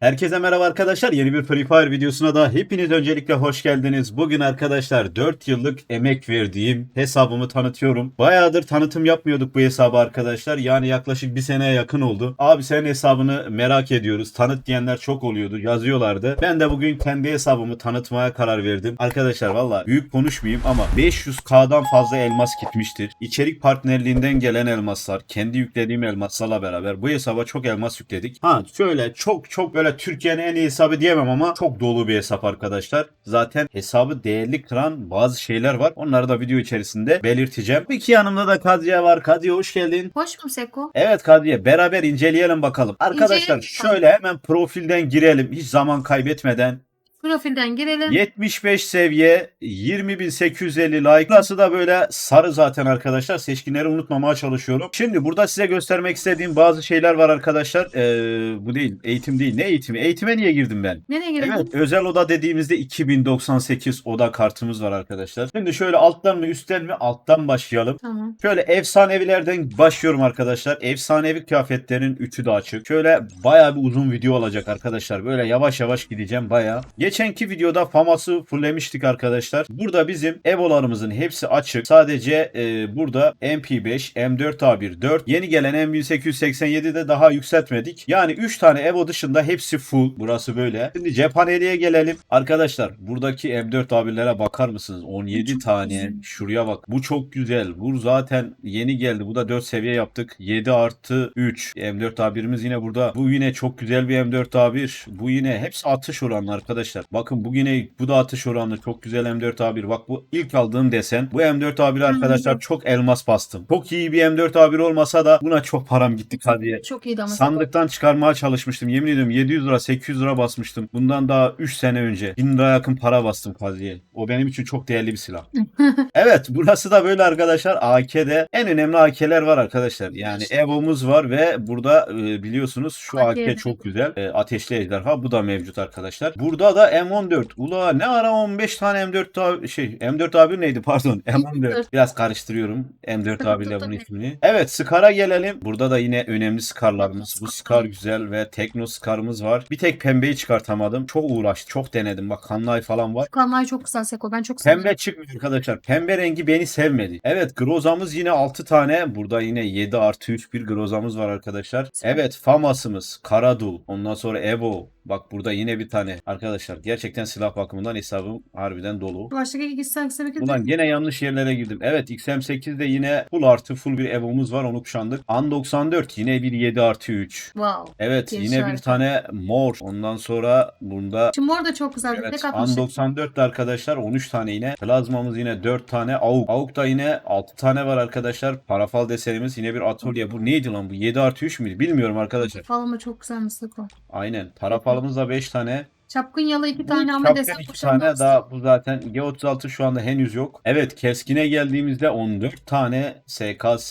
Herkese merhaba arkadaşlar. Yeni bir Free Fire videosuna da hepiniz öncelikle hoş geldiniz. Bugün arkadaşlar 4 yıllık emek verdiğim hesabımı tanıtıyorum. Bayağıdır tanıtım yapmıyorduk bu hesabı arkadaşlar. Yani yaklaşık bir seneye yakın oldu. Abi senin hesabını merak ediyoruz. Tanıt diyenler çok oluyordu. Yazıyorlardı. Ben de bugün kendi hesabımı tanıtmaya karar verdim. Arkadaşlar valla büyük konuşmayayım ama 500k'dan fazla elmas gitmiştir. İçerik partnerliğinden gelen elmaslar, kendi yüklediğim elmaslarla beraber bu hesaba çok elmas yükledik. Ha şöyle çok çok böyle Türkiye'nin en iyi hesabı diyemem ama çok dolu bir hesap arkadaşlar. Zaten hesabı değerli kıran bazı şeyler var. Onları da video içerisinde belirteceğim. İki yanımda da Kadriye var. Kadriye hoş geldin. Hoş mu Seko? Evet Kadriye beraber inceleyelim bakalım. Arkadaşlar İnceleyelim. şöyle hemen profilden girelim hiç zaman kaybetmeden. Profilden girelim. 75 seviye 20.850 like. Burası da böyle sarı zaten arkadaşlar. Seçkinleri unutmamaya çalışıyorum. Şimdi burada size göstermek istediğim bazı şeyler var arkadaşlar. Ee, bu değil. Eğitim değil. Ne eğitimi? Eğitime niye girdim ben? Nereye girelim? Evet özel oda dediğimizde 2098 oda kartımız var arkadaşlar. Şimdi şöyle alttan mı üstten mi alttan başlayalım. Tamam. Şöyle efsanevilerden başlıyorum arkadaşlar. Efsanevi kıyafetlerin üçü de açık. Şöyle bayağı bir uzun video olacak arkadaşlar. Böyle yavaş yavaş gideceğim bayağı. Geçenki videoda FAMAS'ı fulllemiştik arkadaşlar. Burada bizim evolarımızın hepsi açık. Sadece e, burada MP5, M4A1, 4. Yeni gelen M1887 de daha yükseltmedik. Yani 3 tane evo dışında hepsi full. Burası böyle. Şimdi cephaneliğe gelelim. Arkadaşlar buradaki M4A1'lere bakar mısınız? 17 Çok tane. Şuraya bak. Bu çok güzel. Bu zaten yeni geldi. Bu da 4 seviye yaptık. 7 artı 3. M4A1'imiz yine burada. Bu yine çok güzel bir M4A1. Bu yine hepsi atış oranlı arkadaşlar. Bakın bu yine bu da atış oranlı. Çok güzel M4A1. Bak bu ilk aldığım desen. Bu M4A1 arkadaşlar çok elmas bastım. Çok iyi bir M4A1 olmasa da buna çok param gitti hadiye. Çok iyiydi ama. Sandıktan çıkarmaya çalışmıştım. Yemin ediyorum 700 lira 800 lira basmıştım. Bundan daha 3 sene önce. 1000 lira yakın para bastım Kaziye. O benim için çok değerli bir silah. evet burası da böyle arkadaşlar. AK'de en önemli AK'ler var arkadaşlar. Yani Evo'muz var ve burada e, biliyorsunuz şu AK, AK çok güzel. E, ateşli ejderha bu da mevcut arkadaşlar. Burada da M14. Ula ne ara 15 tane M4 ta- şey M4 A1 neydi pardon M14. Biraz karıştırıyorum M4 A1 ile bunun ismini. Evet Scar'a gelelim. Burada da yine önemli Scar'larımız. Bu Scar güzel ve Tekno Scar'ımız var. Bir tek pembeyi çıkartamadım. Çok uğraştım. Çok denedim. Bak kanlay falan var. Kanlar çok güzel Seko. Ben çok seviyorum. Pembe çıkmıyor arkadaşlar. Pembe rengi beni sevmedi. Evet Groza'mız yine 6 tane. Burada yine 7 artı 3 bir Groza'mız var arkadaşlar. Evet Famas'ımız. Karadul. Ondan sonra Evo. Bak burada yine bir tane. Arkadaşlar gerçekten silah bakımından hesabım harbiden dolu. Başka iki kişisel sebek Ulan gene yanlış yerlere girdim. Evet XM8'de yine full artı full bir Evo'muz var onu kuşandık. An 94 yine bir 7 artı 3. Wow. Evet Geniş yine bir tane mor. Ondan sonra bunda Şimdi mor da çok güzel. Evet, Tek An atmış. 94'te arkadaşlar 13 tane yine. Plazmamız yine 4 tane. Avuk. Avuk da yine 6 tane var arkadaşlar. Parafal desenimiz yine bir atölye. Bu neydi lan bu? 7 artı 3 müydü? Bilmiyorum arkadaşlar. Falan da çok güzelmiş Seko. Aynen. Parafalımız da 5 tane. Çapkın yalı iki tane ama şapka desen iki tane olsun. daha bu zaten G36 şu anda henüz yok. Evet keskine geldiğimizde 14 tane SKS,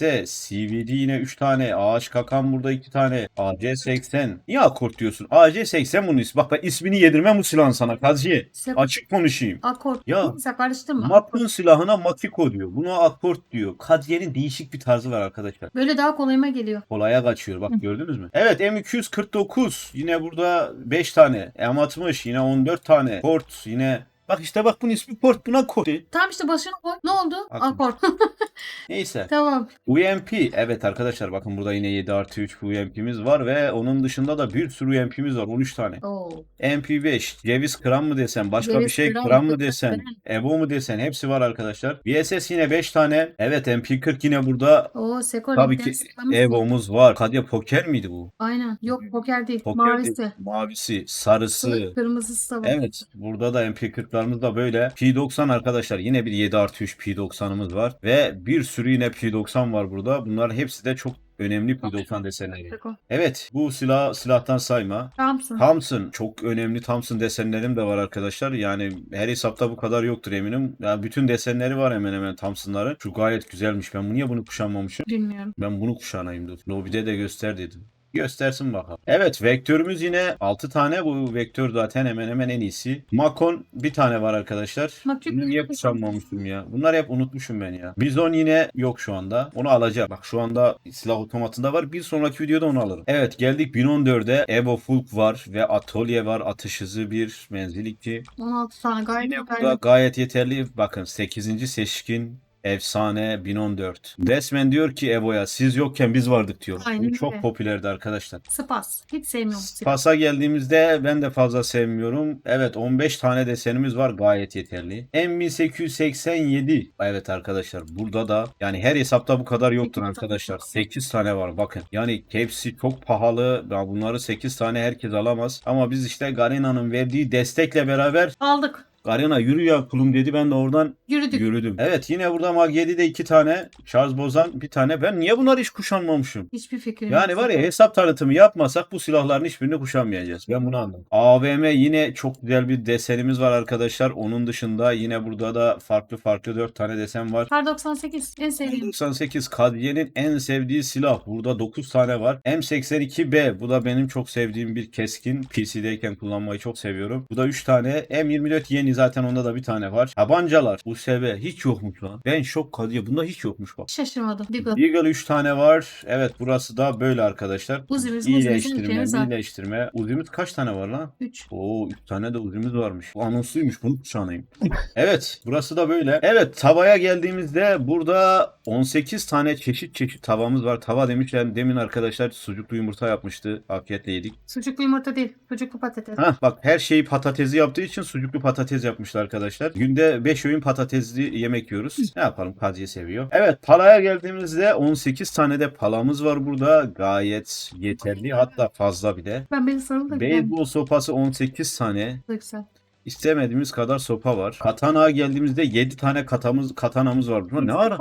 CVD yine 3 tane, ağaç kakan burada 2 tane, AC80. Niye akort diyorsun? AC80 bunun ismi. Bak ben ismini yedirmem bu silahın sana Kaziye. Seko. Açık konuşayım. Akort. Ya, Sen karıştırma. Makron silahına Makiko diyor. Buna akort diyor. Kadriye'nin değişik bir tarzı var arkadaşlar. Böyle daha kolayıma geliyor. Kolaya kaçıyor. Bak gördünüz mü? Evet M249. Yine burada 5 tane. M60 yine 14 tane. Port yine Bak işte bak bunun ismi Port buna kod. Tamam işte başına koy. Ne oldu? Akort. Akort. Neyse. tamam. UMP. Evet arkadaşlar bakın burada yine 7 artı 3 UMP'miz var ve onun dışında da bir sürü UMP'miz var. 13 tane. Oo. MP5, ceviz kıran mı desen, başka Ceviz bir şey kıran, kıran mı desen, kıran. Evo mu desen hepsi var arkadaşlar. VSS yine 5 tane. Evet MP40 yine burada. Oo Seko. Tabii ki. Evo'muz var. Kadya poker miydi bu? Aynen. Yok poker değil. Poker Mavisi. değil. Mavisi, sarısı. Kırmızısı da var. Evet. Burada da MP40'larımız da böyle. P90 arkadaşlar. Yine bir 7 artı 3 P90'ımız var. Ve bir sürü yine P90 var burada. Bunlar hepsi de çok önemli P90 desenleri. Evet. Bu silah silahtan sayma. Thompson. Thompson çok önemli Thompson desenlerim de var arkadaşlar. Yani her hesapta bu kadar yoktur eminim. Yani bütün desenleri var hemen hemen Thompson'ların. Şu gayet güzelmiş. Ben bu- niye bunu kuşanmamışım? Bilmiyorum. Ben bunu kuşanayım dur. Lobide de göster dedim. Göstersin bakalım. Evet vektörümüz yine 6 tane. Bu vektör zaten hemen hemen en iyisi. Makon bir tane var arkadaşlar. Bunu niye güzel. kuşanmamıştım ya? Bunları hep unutmuşum ben ya. Bizon yine yok şu anda. Onu alacağım. Bak şu anda silah otomatında var. Bir sonraki videoda onu alırım. Evet geldik 1014'e. Evo Fulk var ve Atölye var. Atış hızı 1, menzil 2. 16 tane gayet yeterli. da gayet yeterli. Bakın 8. seçkin efsane 1014. Resmen diyor ki Evo'ya siz yokken biz vardık diyor. Aynen Bu çok popülerdi arkadaşlar. Spas. Hiç sevmiyorum Spas. Spas'a geldiğimizde ben de fazla sevmiyorum. Evet 15 tane desenimiz var gayet yeterli. M1887. Evet arkadaşlar burada da yani her hesapta bu kadar yoktur arkadaşlar. var. 8 tane var bakın. Yani hepsi çok pahalı. Ya bunları 8 tane herkes alamaz. Ama biz işte Garena'nın verdiği destekle beraber Aldık. Garena yürü ya kulum dedi ben de oradan Yürüdük. yürüdüm. Evet yine burada Mag 7'de 2 tane. Charles Bozan bir tane. Ben niye bunları hiç kuşanmamışım? Hiçbir fikrim Yani yok. var ya hesap tanıtımı yapmasak bu silahların hiçbirini kuşanmayacağız. Ben bunu anladım. AVM yine çok güzel bir desenimiz var arkadaşlar. Onun dışında yine burada da farklı farklı 4 tane desen var. Kar 98 en sevdiğim. 98 Kadriye'nin en sevdiği silah. Burada 9 tane var. M82B bu da benim çok sevdiğim bir keskin. PC'deyken kullanmayı çok seviyorum. Bu da 3 tane. M24 yeni zaten onda da bir tane var. Tabancalar. USB hiç yokmuş lan. Ben şok Kadriye. Bunda hiç yokmuş bak. Şaşırmadım. Deagle. Eagle 3 tane var. Evet burası da böyle arkadaşlar. Uzimiz, İyileştirme, uzimiz, iyileştirme. Uzimiz kaç tane var lan? 3. Oo 3 tane de uzimiz varmış. Bu anonsluymuş bunu kuşanayım. evet burası da böyle. Evet tavaya geldiğimizde burada 18 tane çeşit çeşit tavamız var. Tava demişler demin arkadaşlar sucuklu yumurta yapmıştı. Afiyetle yedik. Sucuklu yumurta değil. Sucuklu patates. Hah bak her şeyi patatesi yaptığı için sucuklu patates yapmışlar arkadaşlar. Günde 5 öğün patatesli yemek yiyoruz. Ne yapalım Kadriye seviyor. Evet palaya geldiğimizde 18 tane de palamız var burada. Gayet yeterli hatta fazla bir de. Ben beni sarıldım. Beyzbol sopası 18 tane. Güzel. İstemediğimiz kadar sopa var. Katana geldiğimizde 7 tane katamız, katanamız var. Ulan Ne ara?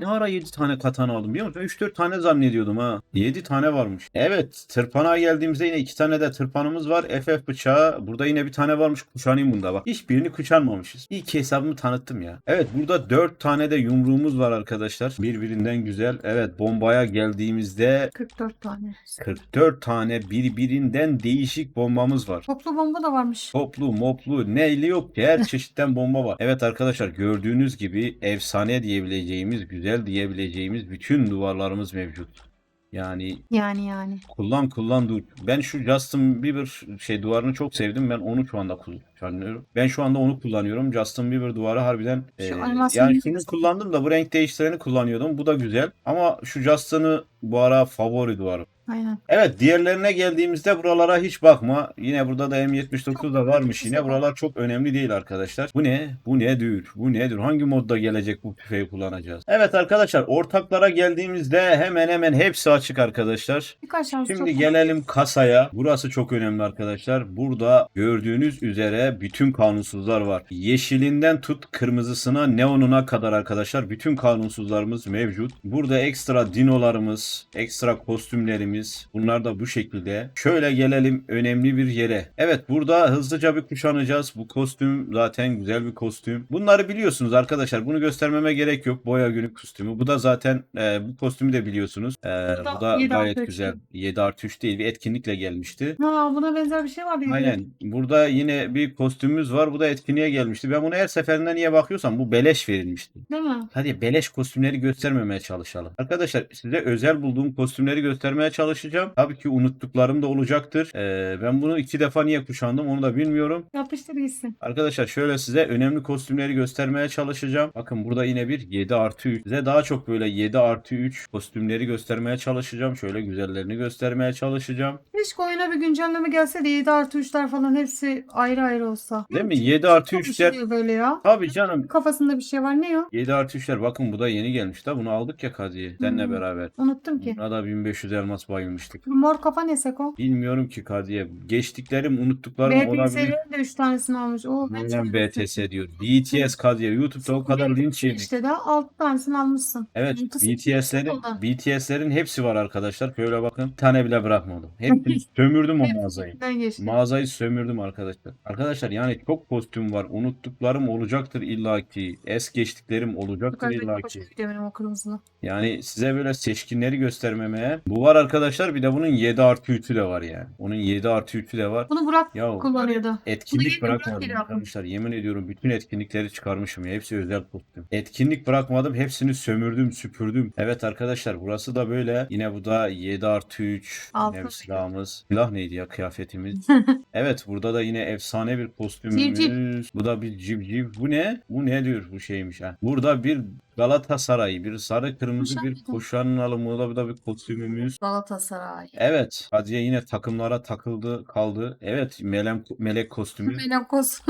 Ne ara 7 tane katana aldım biliyor musun? 3-4 tane zannediyordum ha. 7 tane varmış. Evet tırpanağa geldiğimizde yine 2 tane de tırpanımız var. FF bıçağı. Burada yine bir tane varmış. Kuşanayım bunda bak. Hiçbirini kuşanmamışız. İlk hesabımı tanıttım ya. Evet burada 4 tane de yumruğumuz var arkadaşlar. Birbirinden güzel. Evet bombaya geldiğimizde 44 tane. 44 tane birbirinden değişik bombamız var. Toplu bomba da varmış. Toplu, moplu, neyli yok ki her çeşitten bomba var. Evet arkadaşlar gördüğünüz gibi efsane diyebileceğimiz, güzel diyebileceğimiz bütün duvarlarımız mevcut. Yani Yani yani. kullan kullan dur. Ben şu Justin Bieber şey duvarını çok sevdim. Ben onu şu anda kullanıyorum. Ben şu anda onu kullanıyorum. Justin Bieber duvarı harbiden Şu e, yani şunu kullandım da bu renk değiştireni kullanıyordum. Bu da güzel. Ama şu Justin'ı bu ara favori duvarım. Aynen. Evet diğerlerine geldiğimizde buralara hiç bakma. Yine burada da M79 da varmış yine. Buralar çok önemli değil arkadaşlar. Bu ne? Bu nedir? Bu nedir? Hangi modda gelecek bu tüfeği kullanacağız? Evet arkadaşlar ortaklara geldiğimizde hemen hemen hepsi açık arkadaşlar. Şimdi gelelim kasaya. Burası çok önemli arkadaşlar. Burada gördüğünüz üzere bütün kanunsuzlar var. Yeşilinden tut kırmızısına, neonuna kadar arkadaşlar bütün kanunsuzlarımız mevcut. Burada ekstra dinolarımız, ekstra kostümlerimiz bunlar da bu şekilde. Şöyle gelelim önemli bir yere. Evet burada hızlıca bir kuşanacağız. Bu kostüm zaten güzel bir kostüm. Bunları biliyorsunuz arkadaşlar. Bunu göstermeme gerek yok. Boya günü kostümü. Bu da zaten e, bu kostümü de biliyorsunuz. E, da bu da 7 gayet artı güzel. değil. 7 artı 3 değil bir etkinlikle gelmişti. Ha buna benzer bir şey var. Aynen. Burada yine bir kostümümüz var. Bu da etkinliğe gelmişti. Ben bunu her seferinde niye bakıyorsam bu beleş verilmişti. Değil mi? Hadi beleş kostümleri göstermemeye çalışalım. Arkadaşlar size özel bulduğum kostümleri göstermeye çalışacağım. Tabii ki unuttuklarım da olacaktır. Ee, ben bunu iki defa niye kuşandım onu da bilmiyorum. Yapıştır gitsin. Arkadaşlar şöyle size önemli kostümleri göstermeye çalışacağım. Bakın burada yine bir 7 artı 3. Size daha çok böyle 7 artı 3 kostümleri göstermeye çalışacağım. Şöyle güzellerini göstermeye çalışacağım. Keşke oyuna bir güncelleme gelse de 7 artı 3'ler falan hepsi ayrı ayrı olsa. Değil mi? 7 artı Çok 3'ler. üşüyor böyle ya. Tabii canım. Kafasında bir şey var. Ne o? 7 artı 3'ler bakın bu da yeni gelmiş da bunu aldık ya Kazi'ye. Seninle Hmm. beraber. Unuttum ki. Buna da 1500 elmas bayılmıştık. Mor kafa ne Seko? Bilmiyorum ki Kazi'ye. Geçtiklerim unuttuklarım olabilir. BTS'lerin de 3 tanesini almış. Oh, Aynen BTS diyor. BTS Kazi'ye. YouTube'da o kadar linç yedik. İşte de 6 tanesini almışsın. Evet BTS'lerin. BTS'lerin hepsi var arkadaşlar. Şöyle bakın. Bir tane bile bırakmadım. Sömürdüm o mağazayı. Mağazayı sömürdüm arkadaşlar. Arkadaşlar yani çok kostüm var. Unuttuklarım olacaktır illaki. Es geçtiklerim olacaktır Yukarıdaki illaki. o kırmızılı. Yani size böyle seçkinleri göstermemeye. Bu var arkadaşlar bir de bunun 7 artı 3'ü de var yani. Onun 7 artı 3'ü de var. Bunu Burak Ya kullanıyordu. Bunu etkinlik yeni bırakmadım arkadaşlar. Yemin ediyorum bütün etkinlikleri çıkarmışım ya. Hepsi özel kostüm. Etkinlik bırakmadım. Hepsini sömürdüm, süpürdüm. Evet arkadaşlar burası da böyle. Yine bu da 7 artı 3. Altı. Yine bir silahımız. Silah neydi ya kıyafetimiz? evet burada da yine efsane bir kostümümüz. Civciv. Bu da bir civciv. Bu ne? Bu ne diyor bu şeymiş ha. Burada bir Galatasaray, bir sarı kırmızı Kuşak bir mıydı? kuşanın alımı da bir kostümümüz. Galatasaray. Evet. Hadiye yine takımlara takıldı kaldı. Evet. Melek, melek kostümü. Melek kos.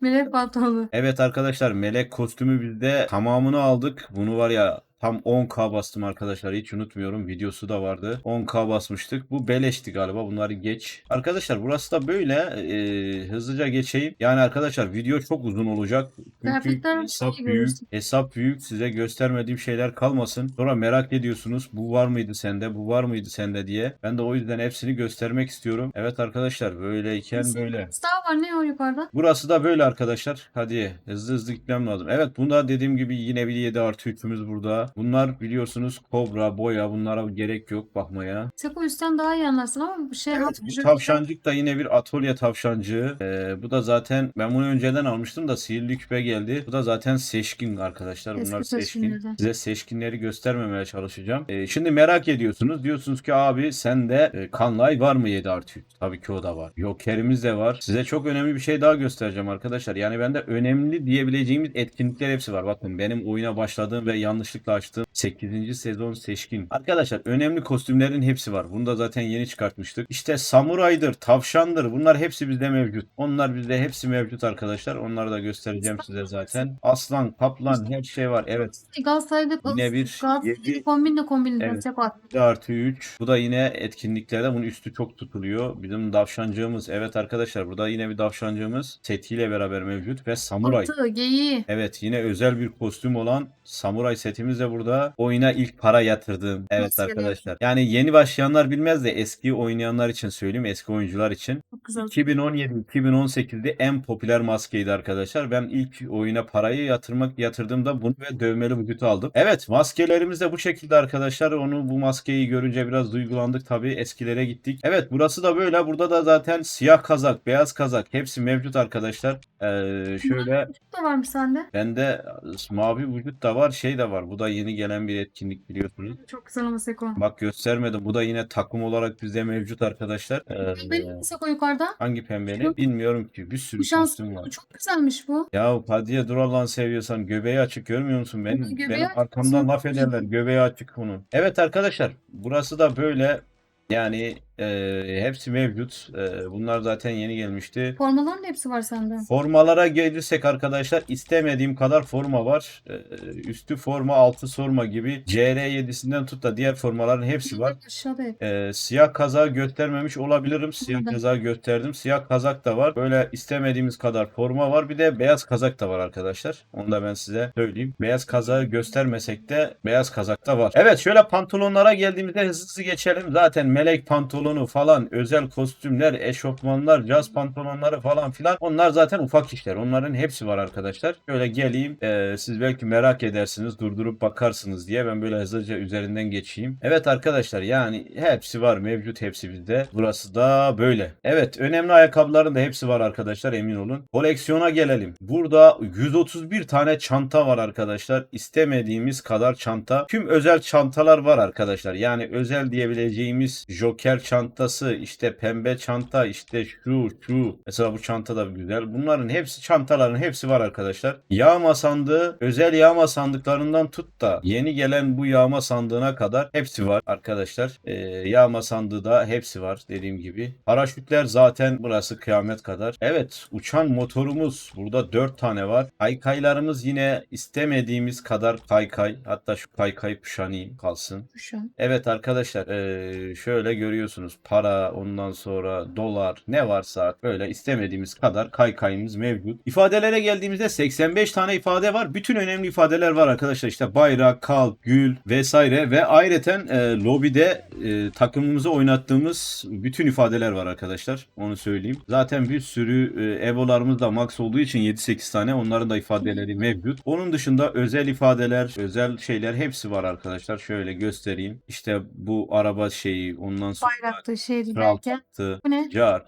Melek pantolonu. Evet arkadaşlar melek kostümü bizde tamamını aldık. Bunu var ya tam 10k bastım arkadaşlar hiç unutmuyorum. Videosu da vardı. 10k basmıştık. Bu beleşti galiba bunları geç. Arkadaşlar burası da böyle. E, hızlıca geçeyim. Yani arkadaşlar video çok uzun olacak. Çünkü hesap büyük. hesap büyük. Size göstermediğim şeyler kalmasın. Sonra merak ediyorsunuz bu var mıydı sende? Bu var mıydı sende diye. Ben de o yüzden hepsini göstermek istiyorum. Evet arkadaşlar böyleyken böyle. Star var ne o yukarıda? Burası da böyle arkadaşlar. Hadi hızlı hızlı gitmem lazım. Evet bunda dediğim gibi yine bir 7 artı 3'ümüz burada. Bunlar biliyorsunuz kobra, boya bunlara gerek yok bakmaya. Seko üstten daha iyi anlarsın ama bir şey Evet bu tavşancık da yine bir atölye tavşancığı. Ee, bu da zaten ben bunu önceden almıştım da sihirli küpe geldi. Bu da zaten seçkin arkadaşlar. Bunlar Eski seçkin. seçkinlerden. Size seçkinleri göstermemeye çalışacağım. Ee, şimdi merak ediyorsunuz. Diyorsunuz ki abi sende e, kanlay var mı 7 artı 3? Tabii ki o da var. Joker'imiz de var. Size çok önemli bir şey daha göstereceğim arkadaşlar. Yani bende önemli diyebileceğimiz etkinlikler hepsi var. Bakın benim oyuna başladığım ve yanlışlıkla açtığım 8. sezon seçkin. Arkadaşlar önemli kostümlerin hepsi var. Bunu da zaten yeni çıkartmıştık. İşte samuraydır, tavşandır. Bunlar hepsi bizde mevcut. Onlar bizde hepsi mevcut arkadaşlar. Onları da göstereceğim size zaten. Aslan, kaplan her şey var. Evet. Galatasaray'da Yine bir yedi- kombinle kombinle Evet. 1 artı 3. Bu da yine etkinliklerde bunun üstü çok tutuluyor. Bizim davşancığımız. Evet arkadaşlar burada yine bir davşancığımız setiyle beraber mevcut ve samuray. Atı, geyiği. Evet yine özel bir kostüm olan samuray setimiz de burada. Oyuna ilk para yatırdım. Evet Nasıl arkadaşlar. Yani yeni başlayanlar bilmez de eski oynayanlar için söyleyeyim. Eski oyuncular için. Çok güzel. 2017-2018'de en popüler maskeydi arkadaşlar. Ben ilk oyuna parayı yatırmak yatırdığımda bunu ve dövmeli vücutu aldım. Evet maskelerimiz de bu şekilde arkadaşlar. Onu bu maskeyi görünce biraz duygulandık tabii. Eskilere gittik. Evet burası da böyle. Burada da zaten siyah kazak, beyaz kazak hepsi mevcut arkadaşlar. Ee, şöyle Bu da varmış sende. bende mavi vücut da var, şey de var. Bu da yeni gelen bir etkinlik biliyorsunuz. Çok güzel ama Seko. Bak göstermedim. Bu da yine takım olarak bizde mevcut arkadaşlar. Ee, Benim Seko yukarıda. hangi pembeli? Şu- Bilmiyorum ki. Bir sürü Bu şans kostüm var. çok güzelmiş bu. Ya Hadiye dur Allah'ını seviyorsan göbeği açık görmüyor musun? Benim, Göbeği benim açık. arkamdan laf ederler. Göbeği açık bunun. Evet arkadaşlar burası da böyle. Yani e, hepsi mevcut. E, bunlar zaten yeni gelmişti. Formaların hepsi var sende. Formalara gelirsek arkadaşlar istemediğim kadar forma var. Ee, üstü forma, altı forma gibi. CR7'sinden tut da diğer formaların hepsi var. Aşağıda hep. Ee, siyah kazağı göstermemiş olabilirim. Siyah Hı. kazağı gösterdim. Siyah kazak da var. Böyle istemediğimiz kadar forma var. Bir de beyaz kazak da var arkadaşlar. Onu da ben size söyleyeyim. Beyaz kazağı göstermesek de beyaz kazak da var. Evet şöyle pantolonlara geldiğimizde hızlı hızlı geçelim. Zaten melek pantolonu falan, özel kostümler, eşofmanlar, caz pantolonları falan filan. Onlar zaten ufak işler. Onların hepsi var arkadaşlar. Şöyle geleyim. Ee, siz belki merak edersiniz. Durdurup bakarsınız diye ben böyle hızlıca üzerinden geçeyim. Evet arkadaşlar yani hepsi var. Mevcut hepsi bizde. Burası da böyle. Evet önemli ayakkabıların da hepsi var arkadaşlar emin olun. Koleksiyona gelelim. Burada 131 tane çanta var arkadaşlar. İstemediğimiz kadar çanta. Tüm özel çantalar var arkadaşlar. Yani özel diyebileceğimiz Joker çantası, işte pembe çanta, işte şu şu. Mesela bu çanta da güzel. Bunların hepsi çantaların hepsi var arkadaşlar. Yağma sandığı, özel yağma sandıklarından tut da yeni gelen bu yağma sandığına kadar hepsi var arkadaşlar. Ee, yağma sandığı da hepsi var dediğim gibi. Paraşütler zaten burası kıyamet kadar. Evet uçan motorumuz burada 4 tane var. Kaykaylarımız yine istemediğimiz kadar kaykay. Hatta şu kaykay kuşanayım kalsın. Şu an. Evet arkadaşlar eee, şöyle görüyorsunuz biliyorsunuz para ondan sonra dolar ne varsa böyle istemediğimiz kadar kaykayımız mevcut. İfadelere geldiğimizde 85 tane ifade var. Bütün önemli ifadeler var arkadaşlar. İşte bayrak, kalp, gül vesaire ve ayrıca e, lobide e, takımımızı oynattığımız bütün ifadeler var arkadaşlar. Onu söyleyeyim. Zaten bir sürü e, evolarımız da max olduğu için 7-8 tane onların da ifadeleri mevcut. Onun dışında özel ifadeler, özel şeyler hepsi var arkadaşlar. Şöyle göstereyim. İşte bu araba şeyi ondan sonra Bayraktı şeydi kral derken. tahtı, Bu ne? car.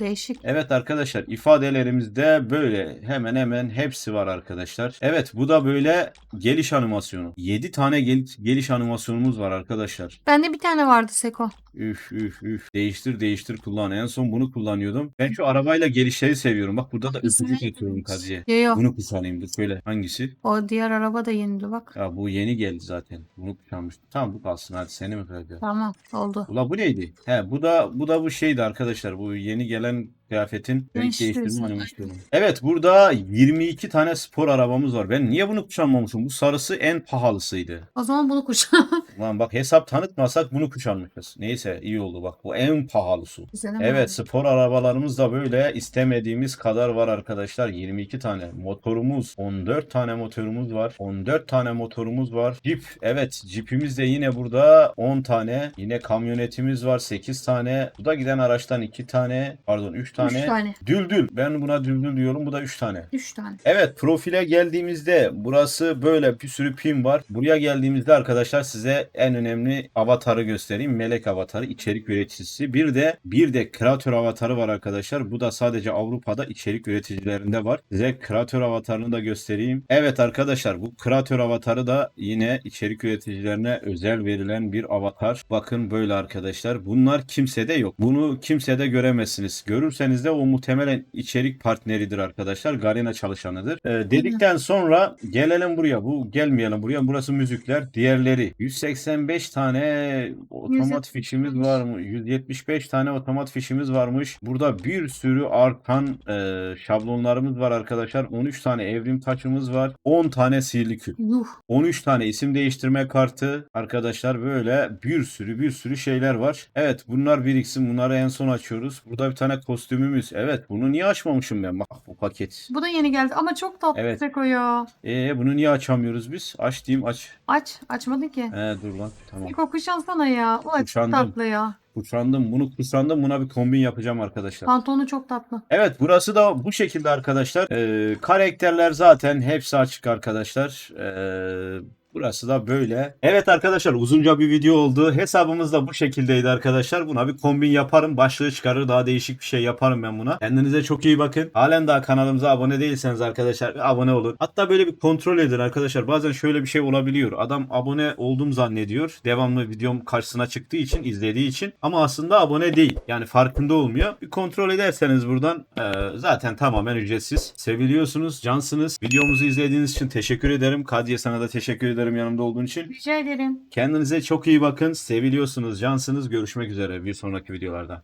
Değişik. Evet arkadaşlar ifadelerimizde böyle hemen hemen hepsi var arkadaşlar. Evet bu da böyle geliş animasyonu. 7 tane gel- geliş animasyonumuz var arkadaşlar. Bende bir tane vardı Seko. Üf üf üf. Değiştir değiştir kullan. En son bunu kullanıyordum. Ben şu arabayla gelişleri seviyorum. Bak burada da öpücük atıyorum Kazi'ye. Yo yo. Bunu kullanayım dur. Söyle hangisi? O diğer araba da yenildi bak. Ya bu yeni geldi zaten. Bunu kullanmıştım. Tamam bu kalsın hadi seni mi kıracağız? Tamam oldu. Ula bu neydi? He bu da bu da bu şeydi arkadaşlar. Bu yeni gelen kıyafetin renk Değiştiriyorsun. değiştirme animasyonu. Evet burada 22 tane spor arabamız var. Ben niye bunu kuşanmamışım? Bu sarısı en pahalısıydı. O zaman bunu kuş. Lan bak hesap tanıtmasak bunu kuşanmışız. Neyse iyi oldu bak bu en pahalısı. Güzel. Evet spor arabalarımız da böyle istemediğimiz kadar var arkadaşlar. 22 tane motorumuz, 14 tane motorumuz var. 14 tane motorumuz var. Jeep evet Jeep'imiz de yine burada 10 tane. Yine kamyonetimiz var 8 tane. Bu da giden araçtan 2 tane pardon 3 Tane. tane. Düldül. Ben buna düldül diyorum. Bu da 3 tane. Üç tane. Evet profile geldiğimizde burası böyle bir sürü pin var. Buraya geldiğimizde arkadaşlar size en önemli avatarı göstereyim. Melek avatarı içerik üreticisi. Bir de bir de kreatör avatarı var arkadaşlar. Bu da sadece Avrupa'da içerik üreticilerinde var. Size kreatör avatarını da göstereyim. Evet arkadaşlar bu kreatör avatarı da yine içerik üreticilerine özel verilen bir avatar. Bakın böyle arkadaşlar. Bunlar kimsede yok. Bunu kimsede göremezsiniz. Görürseniz de o muhtemelen içerik partneridir arkadaşlar. Garena çalışanıdır. Ee, dedikten sonra gelelim buraya. Bu gelmeyelim buraya. Burası müzikler. Diğerleri 185 tane otomat fişimiz var mı? 175 tane otomat fişimiz varmış. Burada bir sürü artan e, şablonlarımız var arkadaşlar. 13 tane evrim taçımız var. 10 tane sihirli küp. Yuh. 13 tane isim değiştirme kartı arkadaşlar böyle bir sürü bir sürü şeyler var. Evet bunlar biriksin bunları en son açıyoruz. Burada bir tane kostümümüz. Evet bunu niye açmamışım ben bak bu paket. Bu da yeni geldi ama çok tatlı Evet. Seko ya. Ee bunu niye açamıyoruz biz? Aç diyeyim aç. Aç. Açmadın ki. He dur lan tamam. Seko kuşansana ya. Ulan çok Kuşandım. tatlı ya. Kuşandım bunu kuşandım buna bir kombin yapacağım arkadaşlar. Pantolonu çok tatlı. Evet burası da bu şekilde arkadaşlar. Ee, karakterler zaten hepsi açık arkadaşlar. Ee, burası da böyle. Evet arkadaşlar uzunca bir video oldu. Hesabımız da bu şekildeydi arkadaşlar. Buna bir kombin yaparım. Başlığı çıkarır daha değişik bir şey yaparım ben buna. Kendinize çok iyi bakın. Halen daha kanalımıza abone değilseniz arkadaşlar abone olun. Hatta böyle bir kontrol edin arkadaşlar. Bazen şöyle bir şey olabiliyor. Adam abone oldum zannediyor. Devamlı videom karşısına çıktığı için izlediği için. Ama aslında abone değil. Yani farkında olmuyor. Bir kontrol ederseniz buradan e, zaten tamamen ücretsiz. Seviliyorsunuz, cansınız. Videomuzu izlediğiniz için teşekkür ederim. Kadiye sana da teşekkür ederim yanımda olduğun için. Rica ederim. Kendinize çok iyi bakın. Seviliyorsunuz, cansınız. Görüşmek üzere bir sonraki videolarda.